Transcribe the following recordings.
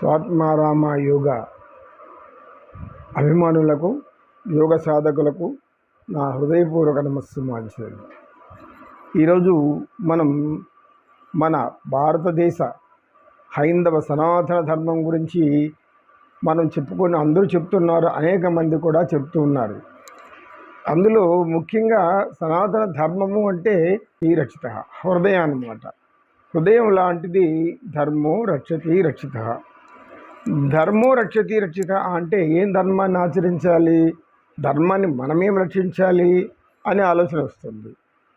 స్వాత్మారామ యోగ అభిమానులకు యోగ సాధకులకు నా హృదయపూర్వక నమస్సుమాంజలి ఈరోజు మనం మన భారతదేశ హైందవ సనాతన ధర్మం గురించి మనం చెప్పుకొని అందరూ చెప్తున్నారు అనేక మంది కూడా చెప్తూ ఉన్నారు. అందులో ముఖ్యంగా సనాతన ధర్మము అంటే ఈ రక్షిత హృదయం అన్నమాట. హృదయం లాంటిది ధర్మం రక్షతి రక్షిత. ధర్మో రక్షతి రక్షిత అంటే ఏం ధర్మాన్ని ఆచరించాలి? ధర్మాన్ని మనమేం రక్షించాలి? అనే ఆలోచన వస్తుంది.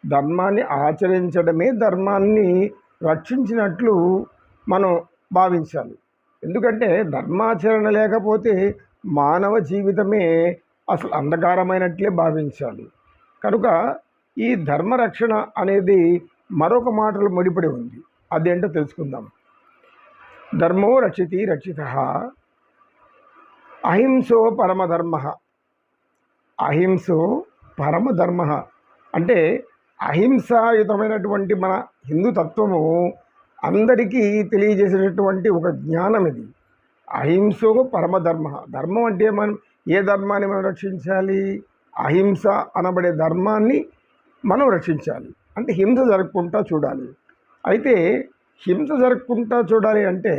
ధర్మాన్ని ఆచరించడమే ధర్మాన్ని రక్షించినట్లు మనం భావించాలి. ఎందుకంటే ధర్మాచరణ లేకపోతే మానవ జీవితమే అసలు అంధకారమైనట్లే భావించాలి. కనుక ఈ ధర్మరక్షణ అనేది మరొక మాటలు ముడిపడి ఉంది. అదేంటో తెలుసుకుందాం. ధర్మో రక్షితి రక్షిత. అహింసో పరమధర్మ. అహింసో పరమధర్మ. అంటే అహింసాయుతమైనటువంటి మన హిందూ తత్వము అందరికీ తెలియజేసేటటువంటి ఒక జ్ఞానం ఇది. అహింసో పరమధర్మ. ధర్మం అంటే మనం ఏ ధర్మాన్ని మనం రక్షించాలి? అహింస అనబడే ధర్మాన్ని మనం రక్షించాలి. అంటే హింస జరగకుండా చూడాలి. అయితే హింస జరగకుండా చూడాలి అంటే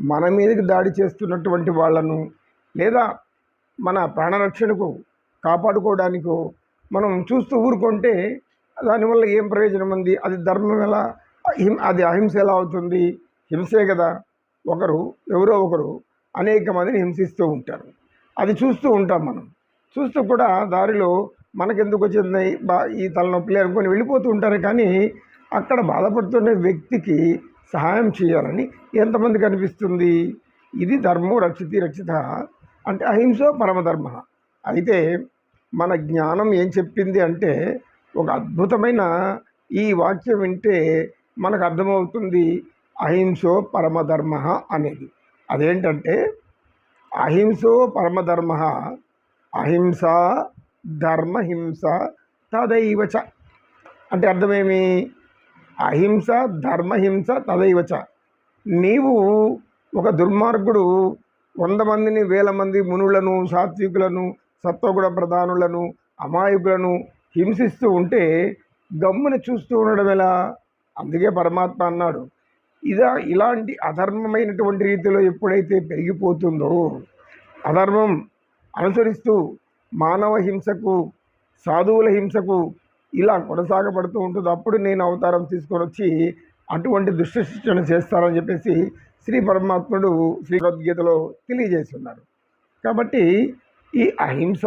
మన మీదకి దాడి చేస్తున్నటువంటి వాళ్ళను లేదా మన ప్రాణరక్షణకు కాపాడుకోవడానికో మనం చూస్తూ ఊరుకుంటే దానివల్ల ఏం ప్రయోజనం ఉంది? అది ధర్మం ఎలా? అది అహింస ఎలా అవుతుంది? హింసే కదా. ఒకరు ఎవరో ఒకరు అనేక మందిని హింసిస్తూ ఉంటారు. అది చూస్తూ ఉంటాం మనం. చూస్తూ కూడా దారిలో మనకెందుకు వచ్చింది? బా ఈ తలనొప్పి అనుకొని వెళ్ళిపోతూ ఉంటారు. కానీ అక్కడ బాధపడుతున్న వ్యక్తికి సహాయం చేయాలని ఎంతమంది కనిపిస్తుంది ఇది ధర్మం రక్షితి రక్షిత అంటే అహింసో పరమధర్మ అయితే మన జ్ఞానం ఏం చెప్పింది అంటే ఒక అద్భుతమైన ఈ వాక్యం వింటే మనకు అర్థమవుతుంది అహింసో పరమధర్మ అనేది. అదేంటంటే అహింసో పరమధర్మ అహింస ధర్మహింస తదైవచ అంటే అర్థమేమి? అహింస ధర్మహింస తదైవచ నీవు ఒక దుర్మార్గుడు వంద మందిని వేల మంది మునులను సాత్వికులను సత్వగుణ ప్రధానులను అమాయకులను హింసిస్తూ ఉంటే గమ్మున చూస్తూ ఉండడం ఎలా? అందుకే పరమాత్మ అన్నాడు. ఇదా ఇలాంటి అధర్మమైనటువంటి రీతిలో ఎప్పుడైతే పెరిగిపోతుందో అధర్మం అనుసరిస్తూ మానవ హింసకు సాధువుల హింసకు ఇలా కొనసాగబడుతూ ఉంటుంది. అప్పుడు నేను అవతారం తీసుకొని వచ్చి అటువంటి దుష్ట శిక్షణ చేస్తానని చెప్పేసి శ్రీ పరమాత్ముడు శ్రీ భగవద్గీతలో తెలియజేస్తున్నారు. కాబట్టి ఈ అహింస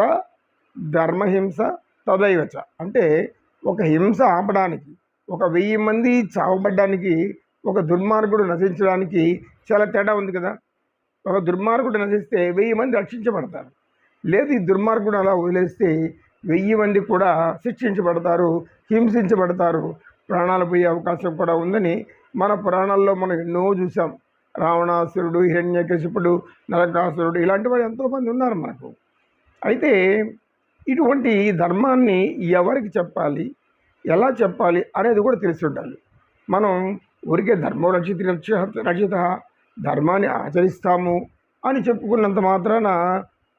ధర్మహింస తదైవచ అంటే ఒక హింస ఆపడానికి ఒక వెయ్యి మంది చావబడ్డానికి ఒక దుర్మార్గుడు నశించడానికి చాలా తేడా ఉంది కదా. ఒక దుర్మార్గుడు నశిస్తే వెయ్యి మంది రక్షించబడతారు. లేదు ఈ దుర్మార్గుడు అలా వదిలేస్తే వెయ్యి మంది కూడా శిక్షించబడతారు హింసించబడతారు. ప్రాణాలు పోయే అవకాశం కూడా ఉందని మన పురాణాల్లో మనం ఎన్నో చూసాం రావణాసురుడు హిరణ్యకశిపుడు నరకాసురుడు ఇలాంటి వాళ్ళు ఎంతోమంది ఉన్నారు మనకు. అయితే ఇటువంటి ధర్మాన్ని ఎవరికి చెప్పాలి? ఎలా చెప్పాలి అనేది కూడా తెలిసి ఉండాలి. మనం ఊరికే ధర్మం రక్షిత రక్ష రక్షిత ధర్మాన్ని ఆచరిస్తాము అని చెప్పుకున్నంత మాత్రాన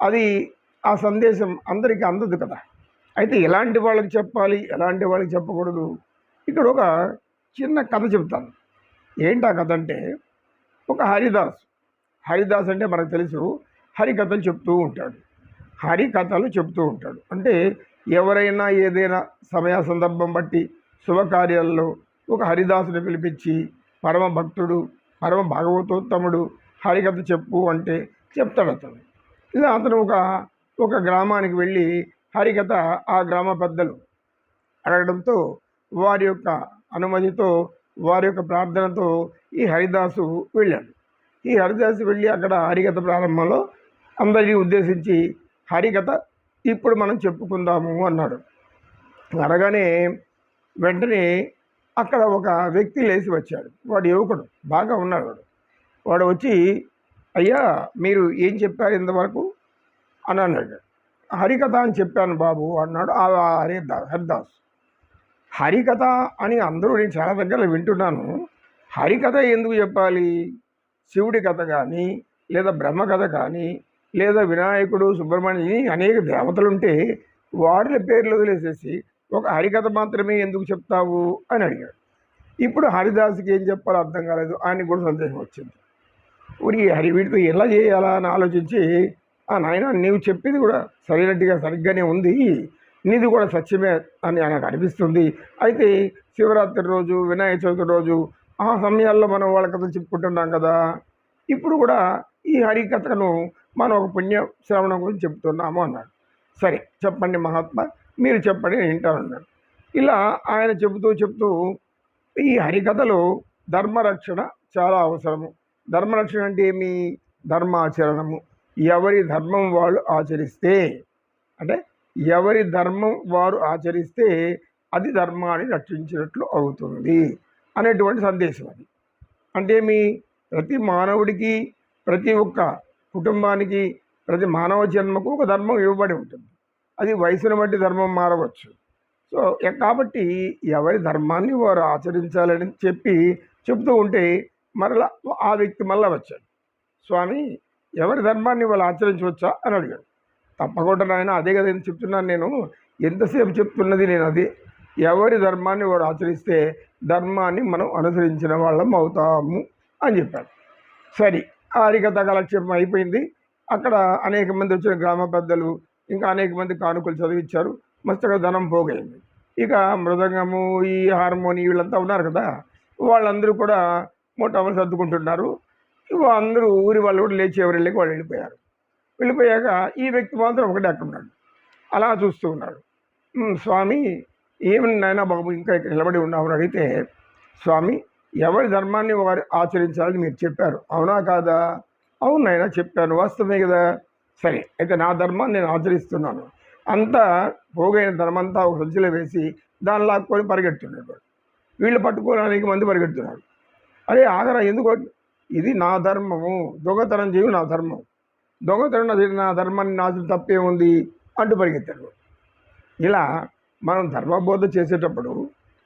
అది ఆ సందేశం అందరికీ అందదు కదా. అయితే ఎలాంటి వాళ్ళకి చెప్పాలి? ఎలాంటి వాళ్ళకి చెప్పకూడదు? ఇక్కడ ఒక చిన్న కథ చెప్తాను ఏంటి ఆ కథ అంటే ఒక హరిదాస్ హరిదాస్ అంటే మనకు తెలుసు హరికథలు చెప్తూ ఉంటాడు. హరికథలు చెప్తూ ఉంటాడు. అంటే ఎవరైనా ఏదైనా సమయ సందర్భం బట్టి శుభకార్యాల్లో ఒక హరిదాసుని పిలిపించి పరమ భక్తుడు పరమ భాగవతోత్తముడు హరికథ చెప్పు అంటే చెప్తాడు అతను. ఇలా అతను ఒక ఒక గ్రామానికి వెళ్ళి హరికథ ఆ గ్రామ పెద్దలు అడగడంతో వారి యొక్క అనుమతితో వారి యొక్క ప్రార్థనతో ఈ హరిదాసు వెళ్ళాడు. ఈ హరిదాసు వెళ్ళి అక్కడ హరికథ ప్రారంభంలో అందరినీ ఉద్దేశించి హరికథ ఇప్పుడు మనం చెప్పుకుందాము అన్నాడు. అనగానే వెంటనే అక్కడ ఒక వ్యక్తి లేచి వచ్చాడు. వాడు యువకుడు బాగా ఉన్నాడు వాడు. వాడు వచ్చి అయ్యా మీరు ఏం చెప్పారు ఇంతవరకు? అని అన్నాడు. హరికథ అని చెప్పాను బాబు అన్నాడు. ఆ హరిదాస్. హరికథ అని అందరూ నేను చాలా దగ్గర వింటున్నాను. హరికథ ఎందుకు చెప్పాలి? శివుడి కథ కానీ లేదా బ్రహ్మ కథ కానీ లేదా వినాయకుడు సుబ్రహ్మణ్య అనేక దేవతలుంటే వారి పేర్లు వదిలేసేసి ఒక హరికథ మాత్రమే ఎందుకు చెప్తావు అని అడిగాడు. ఇప్పుడు హరిదాస్కి ఏం చెప్పాలో అర్థం కాలేదు. ఆయనకు కూడా సందేహం వచ్చింది. ఊరి హరి వీటితో ఎలా చేయాలా అని ఆలోచించి నాయన నీవు చెప్పింది కూడా సరైనట్టుగా సరిగ్గానే ఉంది. నీది కూడా సత్యమే అని నాకు అనిపిస్తుంది. అయితే శివరాత్రి రోజు వినాయక చవితి రోజు ఆ సమయాల్లో మనం వాళ్ళ కథ చెప్పుకుంటున్నాం కదా. ఇప్పుడు కూడా ఈ హరికథను మనం ఒక పుణ్య శ్రవణం గురించి చెప్తున్నాము అన్నాడు. సరే చెప్పండి మహాత్మ మీరు చెప్పండి నేను వింటానన్నాడు ఇలా ఆయన చెబుతూ చెప్తూ ఈ హరికథలో ధర్మరక్షణ చాలా అవసరము. ధర్మరక్షణ అంటే ఏమి? ధర్మాచరణము. ఎవరి ధర్మం వాళ్ళు ఆచరిస్తే అంటే ఎవరి ధర్మం వారు ఆచరిస్తే అది ధర్మాన్ని రక్షించినట్లు అవుతుంది అనేటువంటి సందేశం అది. అంటే మీ ప్రతి మానవుడికి ప్రతి ఒక్క కుటుంబానికి ప్రతి మానవ జన్మకు ఒక ధర్మం ఇవ్వబడి ఉంటుంది. అది వయసును బట్టి ధర్మం మారవచ్చు. సో కాబట్టి ఎవరి ధర్మాన్ని వారు ఆచరించాలని చెప్పి చెప్తూ ఉంటే మరలా ఆ వ్యక్తి మళ్ళా వచ్చాడు. స్వామి ఎవరి ధర్మాన్ని వాళ్ళు ఆచరించవచ్చా అని అడిగాడు. తప్పకుండా నాయన అదే కదా నేను చెప్తున్నాను నేను. ఎంతసేపు చెప్తున్నది నేను అది. ఎవరి ధర్మాన్ని వాడు ఆచరిస్తే ధర్మాన్ని మనం అనుసరించిన వాళ్ళం అవుతాము అని చెప్పాడు. సరే ఆ హరికథ కాలక్షేపం అయిపోయింది. అక్కడ అనేక మంది వచ్చిన గ్రామ పెద్దలు ఇంకా అనేక మంది కానుకలు చదివించారు మస్తుగా ధనం పోగైంది. ఇక మృదంగము ఈ హార్మోని వీళ్ళంతా ఉన్నారు కదా. వాళ్ళందరూ కూడా మూటమని సర్దుకుంటున్నారు. అందరూ ఊరి వాళ్ళు కూడా లేచి ఎవరు వెళ్ళి వాళ్ళు వెళ్ళిపోయారు. వెళ్ళిపోయాక ఈ వ్యక్తి మాత్రం ఒకటే అక్కడ ఉన్నాడు. అలా చూస్తూ ఉన్నాడు. స్వామి ఏమి నాయనా బాబు ఇంకా ఇక్కడ నిలబడి ఉన్నామని అడిగితే స్వామి ఎవరి ధర్మాన్ని వారు ఆచరించాలని మీరు చెప్పారు? అవునా కాదా? అవును నాయనా చెప్పాను. వాస్తవమే కదా. సరే అయితే నా ధర్మాన్ని నేను ఆచరిస్తున్నాను. అంతా పోగైన ధర్మంతా ఒక సంచిలో వేసి దాన్ని లాక్కొని పరిగెడుతున్నాడు వీళ్ళు పట్టుకోవడానికి మంది పరిగెడుతున్నారు. అరే ఆగరా ఎందుకు ఇది నా ధర్మము. దొంగతనం చేయు నా ధర్మం. దొంగతనం అది నా ధర్మాన్ని నాశనం తప్పే ఉంది అంటూ పరిగెత్తాడు ఇలా మనం ధర్మబోధ చేసేటప్పుడు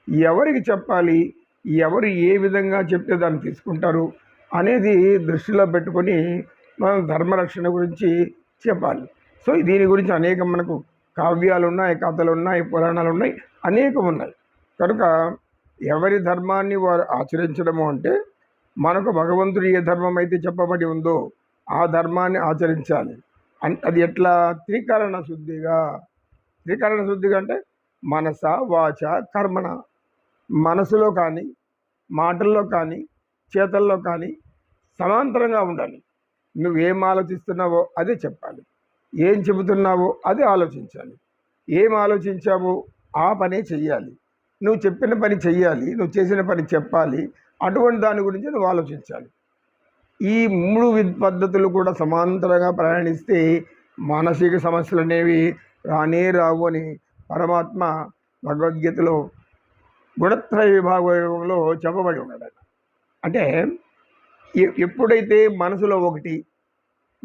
ఎవరికి చెప్పాలి ఎవరు ఏ విధంగా చెప్తే దాన్ని తీసుకుంటారు అనేది దృష్టిలో పెట్టుకొని మనం ధర్మరక్షణ గురించి చెప్పాలి. సో దీని గురించి అనేక మనకు కావ్యాలు ఉన్నాయి కథలు ఉన్నాయి పురాణాలు ఉన్నాయి అనేకం ఉన్నాయి. కనుక ఎవరి ధర్మాన్ని వారు ఆచరించడము అంటే మనకు భగవంతుడు ఏ ధర్మం అయితే చెప్పబడి ఉందో ఆ ధర్మాన్ని ఆచరించాలి. అది ఎట్లా? త్రికరణ శుద్ధిగా. త్రికరణ శుద్ధిగా అంటే మనస వాచ కర్మణ. మనసులో కానీ మాటల్లో కానీ చేతల్లో కానీ సమాంతరంగా ఉండాలి. నువ్వేం ఆలోచిస్తున్నావో అదే చెప్పాలి. ఏం చెబుతున్నావో అది ఆలోచించాలి. ఏం ఆలోచించావో ఆ పనే చెయ్యాలి. నువ్వు చెప్పిన పని చెయ్యాలి నువ్వు చేసిన పని చెప్పాలి అటువంటి దాని గురించి నువ్వు ఆలోచించాలి. ఈ మూడు వి- పద్ధతులు కూడా సమాంతరంగా ప్రయాణిస్తే మానసిక సమస్యలు అనేవి రానే రావు అని పరమాత్మ భగవద్గీతలో గుణత్రయ విభాగంలో చెప్పబడి ఉన్నాడు అంటే ఎప్పుడైతే మనసులో ఒకటి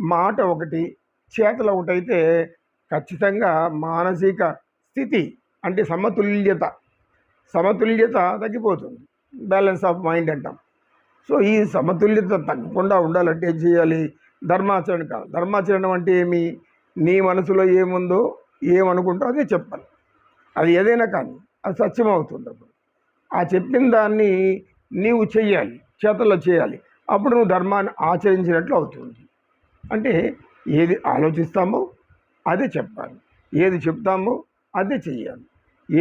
మాట ఒకటి చేతలు ఒకటైతే ఖచ్చితంగా మానసిక స్థితి అంటే సమతుల్యత సమతుల్యత తగ్గిపోతుంది. బ్యాలెన్స్ ఆఫ్ మైండ్ అంటాం. సో ఈ సమతుల్యత తగ్గకుండా ఉండాలంటే ఏం చేయాలి? ధర్మాచరణ కాదు ధర్మాచరణం అంటే ఏమి? నీ మనసులో ఏముందో ఏమనుకుంటో అదే చెప్పాలి. అది ఏదైనా కానీ అది సత్యం అవుతుంది అప్పుడు. ఆ చెప్పిన దాన్ని నీవు చేయాలి చేతల్లో చేయాలి. అప్పుడు నువ్వు ధర్మాన్ని ఆచరించినట్లు అవుతుంది. అంటే ఏది ఆలోచిస్తామో అదే చెప్పాలి. ఏది చెప్తామో అదే చెయ్యాలి.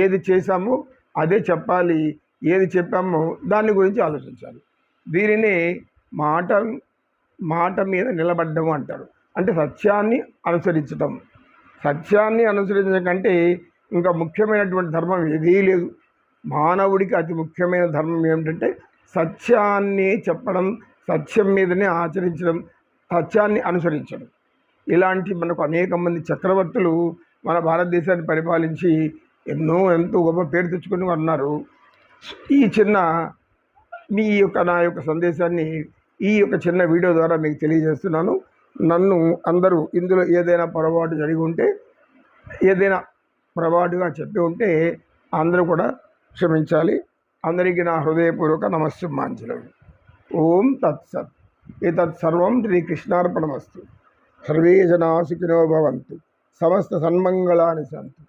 ఏది చేశామో అదే చెప్పాలి. ఏది చెప్పామో దాని గురించి ఆలోచించాలి. దీనిని మాట మాట మీద నిలబడ్డం అంటారు. అంటే సత్యాన్ని అనుసరించడం సత్యాన్ని అనుసరించడం కంటే ఇంకా ముఖ్యమైనటువంటి ధర్మం ఏదీ లేదు. మానవుడికి అతి ముఖ్యమైన ధర్మం ఏమిటంటే సత్యాన్ని చెప్పడం సత్యం మీదనే ఆచరించడం సత్యాన్ని అనుసరించడం. ఇలాంటి మనకు అనేక మంది చక్రవర్తులు మన భారతదేశాన్ని పరిపాలించి ఎన్నో ఎంతో గొప్ప పేరు తెచ్చుకుని ఉన్నారు. ఈ చిన్న మీ యొక్క నా యొక్క సందేశాన్ని ఈ యొక్క చిన్న వీడియో ద్వారా మీకు తెలియజేస్తున్నాను. నన్ను అందరూ ఇందులో ఏదైనా పొరపాటు జరిగి ఉంటే ఏదైనా పొరపాటుగా చెప్పి ఉంటే అందరూ కూడా క్షమించాలి. అందరికీ నా హృదయపూర్వక నమస్సుమాంజలు. ఓం తత్సత్. ఏతత్ సర్వం శ్రీకృష్ణార్పణమస్తు. సర్వే జనా సుఖినో భవంతు. సమస్త సన్మంగళాని సంతు.